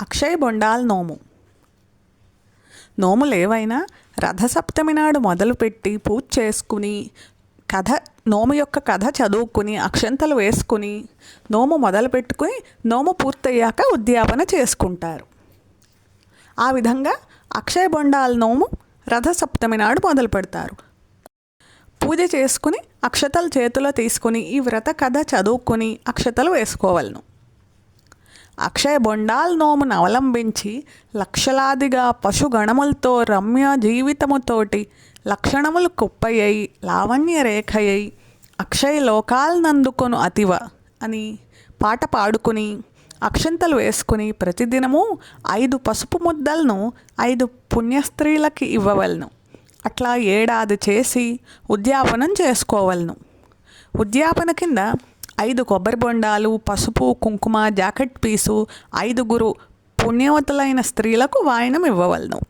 అక్షయ బొండాల్ నోము. నోములు ఏవైనా రథసప్తమి నాడు మొదలుపెట్టి పూజ చేసుకుని కథ నోము యొక్క కథ చదువుకుని అక్షంతలు వేసుకుని నోము మొదలు పెట్టుకుని నోము పూర్తయ్యాక ఉద్యాపన చేసుకుంటారు. ఆ విధంగా అక్షయ బొండాల నోము రథసప్తమి నాడు మొదలు పెడతారు పూజ చేసుకుని అక్షతలు చేతిలో తీసుకుని ఈ వ్రత కథ చదువుకుని అక్షతలు వేసుకోవలను. అక్షయ బొండాల్ నోమును అవలంబించి లక్షలాదిగా పశుగణములతో రమ్య జీవితముతోటి లక్షణములు కుప్పయ్యై లావణ్య రేఖయ్యి అక్షయ లోకాలనందుకొను అతివ అని పాట పాడుకుని అక్షంతలు వేసుకుని ప్రతిదినము ఐదు పసుపు ముద్దలను ఐదు పుణ్యస్త్రీలకి ఇవ్వవలను. అట్లా ఏడాది చేసి ఉద్యాపనం చేసుకోవలను. ఉద్యాపన కింద ఐదు కొబ్బరి బొండాలు పసుపు కుంకుమ జాకెట్ పీసు ఐదుగురు పుణ్యవతులైన స్త్రీలకు వాయనం ఇవ్వవలను.